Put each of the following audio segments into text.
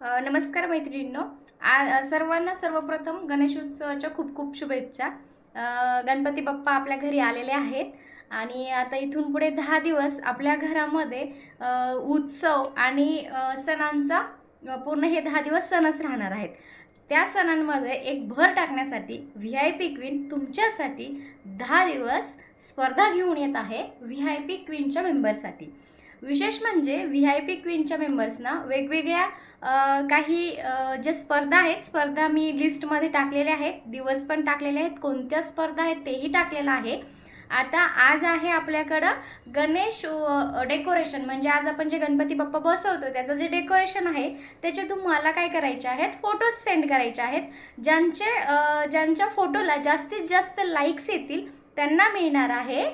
नमस्कार मैत्रिणींनो. आ सर्वांना सर्वप्रथम गणेशोत्सवाच्या खूप खूप शुभेच्छा. गणपती बाप्पा आपल्या घरी आलेले आहेत आणि आता इथून पुढे दहा दिवस आपल्या घरामध्ये उत्सव आणि सणांचा पूर्ण हे दहा दिवस सणच राहणार आहेत. त्या सणांमध्ये एक भर टाकण्यासाठी व्ही आय पी क्वीन तुमच्यासाठी दहा दिवस स्पर्धा घेऊन येत आहे व्ही आय पी क्वीनच्या मेंबरसाठी. विशेष म्हणजे व्ही आय पी क्वीनच्या मेंबर्सना वेगवेगळ्या काही ज्या स्पर्धा आहेत स्पर्धा मी लिस्टमध्ये टाकलेल्या आहेत दिवस पण टाकलेले आहेत कोणत्या स्पर्धा आहेत तेही टाकलेलं आहे. आता आज आहे आपल्याकडं गणेश डेकोरेशन म्हणजे आज आपण जे गणपती बाप्पा बसवतो त्याचं जे डेकोरेशन आहे त्याचे तुम्हाला काय करायचे आहेत फोटोज सेंड करायचे आहेत. ज्यांचे ज्यांच्या फोटोला जास्तीत जास्त लाईक्स येतील त्यांना मिळणार आहे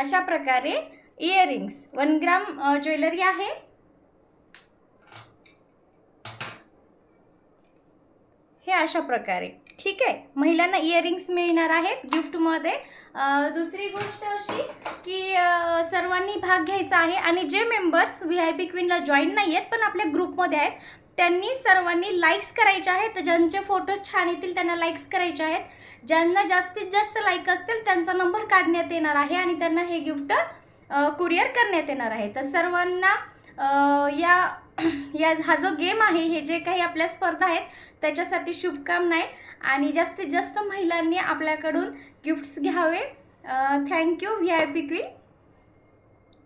अशा प्रकारे इयरिंग्स वन ग्राम ज्वेलरी आहे. हे अशा प्रकारे. ठीक आहे? महिलांना इयरिंग्स मिळणार आहेत गिफ्टमध्ये दुसरी गोष्ट अशी की सर्वांनी भाग घ्यायचा आहे आणि जे मेंबर्स व्ही आय पी क्वीनला जॉईन नाही आहेत पण आपल्या ग्रुपमध्ये आहेत त्यांनी सर्वांनी लाईक्स करायचे आहेत. ज्यांचे फोटो छान येतील त्यांना लाईक्स करायचे आहेत. ज्यांना जास्तीत जास्त लाईक असतील त्यांचा नंबर काढण्यात येणार आहे आणि त्यांना हे गिफ्ट कुरिअर करण्यात येणार आहे. तर सर्वांना या या हा जो गेम आहे हे जे काही आपल्या स्पर्धा आहेत त्याच्यासाठी शुभकामना आहे आणि जास्तीत जास्त महिलांनी आपल्याकडून गिफ्ट्स घ्यावे. Thank you V I P queen